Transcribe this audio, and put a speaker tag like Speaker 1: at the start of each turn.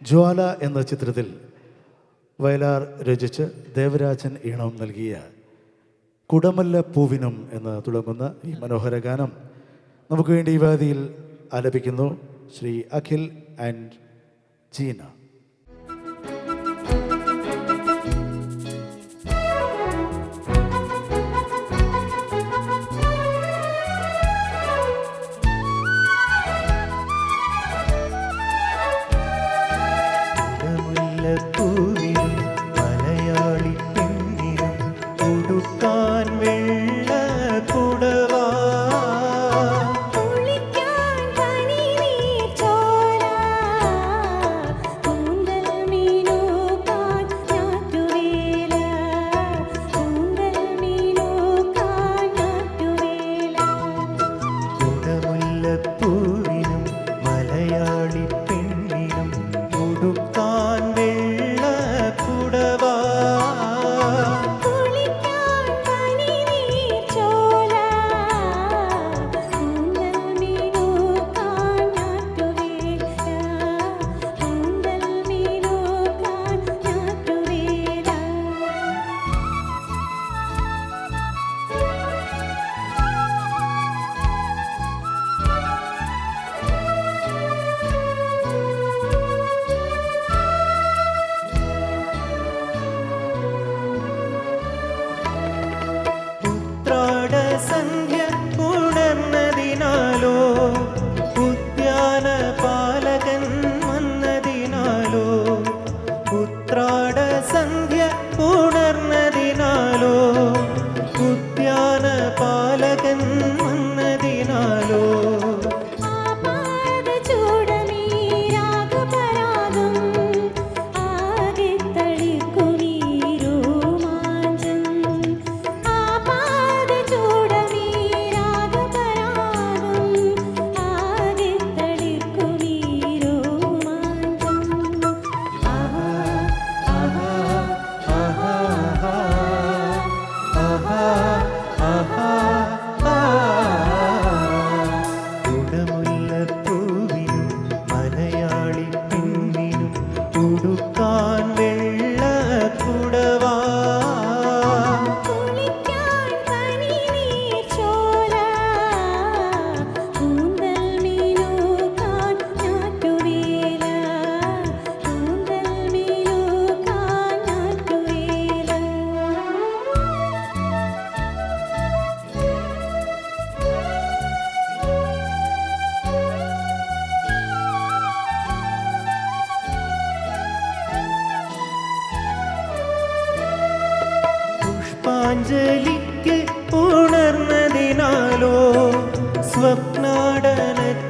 Speaker 1: ജ്വാല എന്ന ചിത്രത്തിൽ വയലാർ രചിച്ച് ദേവരാജൻ ഈണം നൽകിയ കുടമല്ല പൂവിനും എന്ന് തുടങ്ങുന്ന ഈ മനോഹര ഗാനം നമുക്ക് വേണ്ടി ഈ വേദിയിൽ ആലപിക്കുന്നു ശ്രീ അഖിൽ ആൻഡ് ജീന.
Speaker 2: கொடுத்தான் ഉന്മതിനാലോ
Speaker 3: അഞ്ജലിക്ക് ഉണർന്നതിനാലോ സ്വപ്നാടനത്തിൽ